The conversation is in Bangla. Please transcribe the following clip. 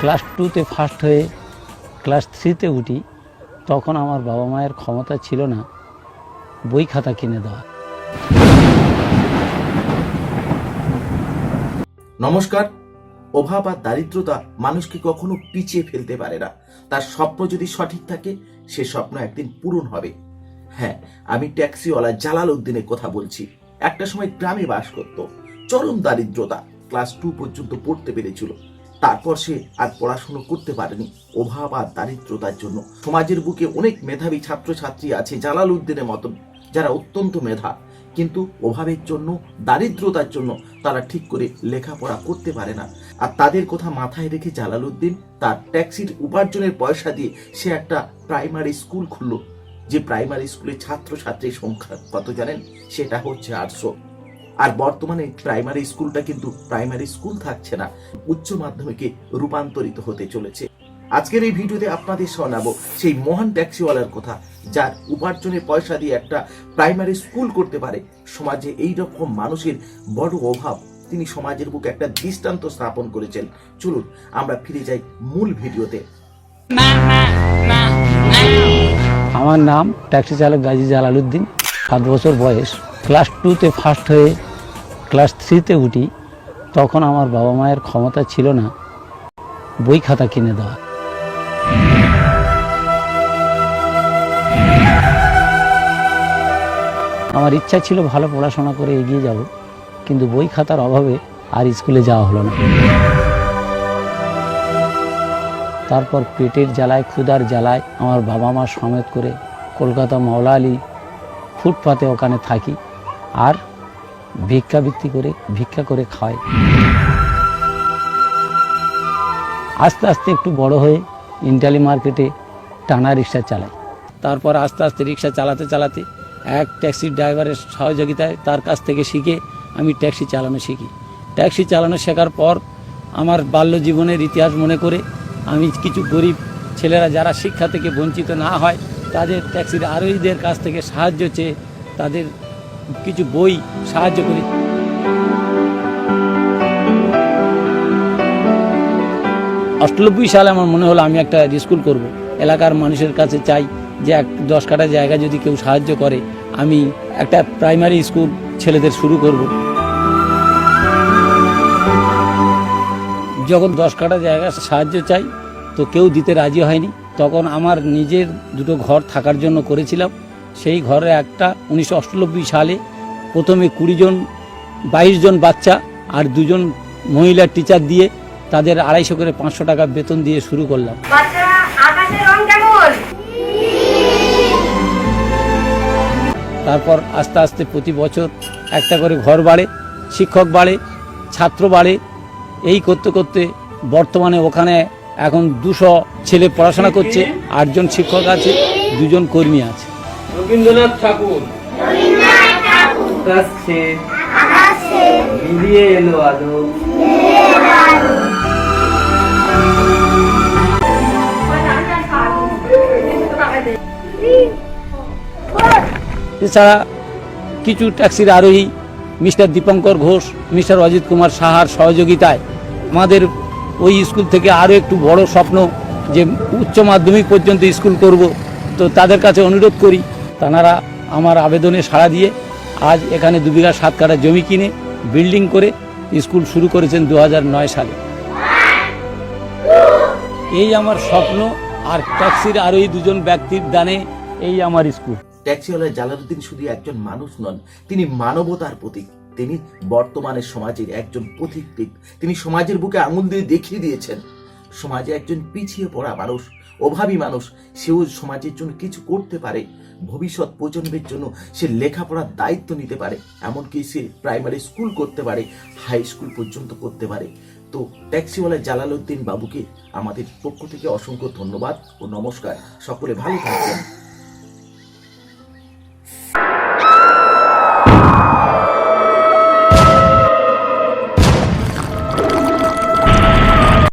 ক্লাস টুতে ফার্স্ট হয়ে ক্লাস থ্রিতে উঠি, তখন আমার বাবা মায়ের ক্ষমতা ছিল না বই খাতা কিনে দেওয়া নমস্কার। অভাব আর দারিদ্রতা মানুষকে কখনো পিছিয়ে ফেলতে পারে না? তার স্বপ্ন যদি সঠিক থাকে, সে স্বপ্ন একদিন পূরণ হবে। হ্যাঁ আমি ট্যাক্সিওয়ালা জালাল উদ্দিনের কথা বলছি। একটা সময় গ্রামে বাস করত। চরম দারিদ্রতা। ক্লাস টু পর্যন্ত পড়তে পেরেছিল। তারপর সে আর পড়াশুনো করতে পারেনি। অভাব আর দারিদ্রতার জন্য। সমাজের বুকে অনেক মেধাবী ছাত্রছাত্রী আছে জালাল উদ্দিনের মতন, যারা অত্যন্ত মেধা। কিন্তু অভাবের জন্য, দারিদ্রতার জন্য তারা ঠিক করে লেখাপড়া করতে পারে না। আর তাদের কথা মাথায় রেখে জালালউদ্দিন তার ট্যাক্সির উপার্জনের পয়সা দিয়ে সে একটা প্রাইমারি স্কুল খুললো। যে প্রাইমারি স্কুলের ছাত্রছাত্রীর সংখ্যা কত জানেন? সেটা হচ্ছে আটশো। আর বর্তমানে প্রাইমারি স্কুলটা কিন্তু প্রাইমারি স্কুল থাকছে না, উচ্চ মাধ্যমিকে রূপান্তরিত হতে চলেছে। আজকের এই ভিডিওতে আপনাদের শোনাবো সেই মহান ট্যাক্সিওয়ালার কথা, যার উপার্জনের পয়সা দিয়ে একটা প্রাইমারি স্কুল করতে পারে। সমাজে এই রকম মানুষের বড় অভাব, তিনি সমাজের বুকে একটা দৃষ্টান্ত স্থাপন করেছেন। চলুন, আমরা ফিরে যাই মূল ভিডিওতে। আমার নাম ট্যাক্সি চালক গাজী জালালউদ্দিন, সাত বছর বয়স। ক্লাস টুতে ফার্স্ট হয়ে ক্লাস থ্রিতে উঠি, তখন আমার বাবা মায়ের ক্ষমতা ছিল না, বই খাতা কিনে দেওয়া আমার ইচ্ছা ছিল ভালো পড়াশোনা করে এগিয়ে যাব, কিন্তু বই খাতার অভাবে আর স্কুলে যাওয়া হলো না। তারপর পেটের জ্বালায়, ক্ষুধার জ্বালায় আমার বাবা মা সমেত করে কলকাতা মাওলা আলী ফুটপাতে ওখানে থাকি, আর ভিক্ষাবৃত্তি করে, ভিক্ষা করে খাই আস্তে আস্তে একটু বড় হয়ে ইন্টালি মার্কেটে টানা রিক্সা চালায়। তারপর আস্তে আস্তে রিক্সা চালাতে চালাতে এক ট্যাক্সি ড্রাইভারের সহযোগিতায় তার কাছ থেকে শিখে আমি ট্যাক্সি চালানো শিখি। ট্যাক্সি চালানো শেখার পর আমার বাল্য জীবনের ইতিহাস মনে করে আমি কিছু গরিব ছেলেরা যারা শিক্ষা থেকে বঞ্চিত না হয়, তাদের ট্যাক্সির আরোহীদের কাছ থেকে সাহায্য চেয়ে তাদের কিছু বই সাহায্য করি অষ্টানব্বই সালে আমার মনে হলো আমি একটা স্কুল করব। এলাকার মানুষের কাছে চাই যে এক দশ কাটা জায়গা যদি কেউ সাহায্য করে, আমি একটা প্রাইমারি স্কুল ছেলেদের শুরু করব। যখন দশ কাটা জায়গা সাহায্য চাই, তো কেউ দিতে রাজি হয়নি তখন আমার নিজের দুটো ঘর থাকার জন্য করেছিলাম সেই ঘরে একটা উনিশশো অষ্টানব্বই সালে প্রথমে কুড়ি জন বাইশ জন বাচ্চা আর দুজন মহিলা টিচার দিয়ে তাদের আড়াইশো করে পাঁচশো টাকা বেতন দিয়ে শুরু করলাম। তারপর আস্তে আস্তে প্রতি বছর একটা করে ঘর বাড়ে শিক্ষক বাড়ে ছাত্র বাড়ে। এই করতে করতে বর্তমানে ওখানে এখন দুশো ছেলে পড়াশোনা করছে আটজন শিক্ষক আছে দুজন কর্মী আছে। রবীন্দ্রনাথ ঠাকুর। আকাশে মিলিয়ে এলো আলো। এছাড়া কিছু ট্যাক্সির আরোহী মিস্টার দীপঙ্কর ঘোষ মিস্টার অজিত কুমার সাহার সহযোগিতায় আমাদের ওই স্কুল থেকে আরও একটু বড় স্বপ্ন যে উচ্চ মাধ্যমিক পর্যন্ত স্কুল করব। তো তাদের কাছে অনুরোধ করি তানারা আমার আবেদনে সাড়া দিয়ে আজ এখানে দু বিঘা সাত কাঠা জমি কিনে বিল্ডিং করে স্কুল শুরু করেছেন দু সালে। এই আমার স্বপ্ন আর ট্যাক্সির আরোহী দুজন ব্যক্তির দানে এই আমার স্কুল। ট্যাক্সিওয়ালা জালালউদ্দিন শুধু একজন মানুষ নন, তিনি মানবতার প্রতীক। তিনি বর্তমানে সমাজের একজন পথিকৃত তিনি সমাজের বুকে আঙুল দিয়ে দেখিয়ে দিয়েছেন, সমাজে একজন পিছিয়ে পড়া মানুষ। অভাবী মানুষ, সেও সমাজের জন্য কিছু করতে পারে। ভবিষ্যৎ প্রজন্মের জন্য সে লেখাপড়ার দায়িত্ব নিতে পারে, এমনকি সে প্রাইমারি স্কুল করতে পারে হাই স্কুল পর্যন্ত করতে পারে। তো ট্যাক্সিওয়ালা জালালউদ্দিন বাবুকে আমাদের পক্ষ থেকে অসংখ্য ধন্যবাদ ও নমস্কার। সকলে ভালো থাকবেন।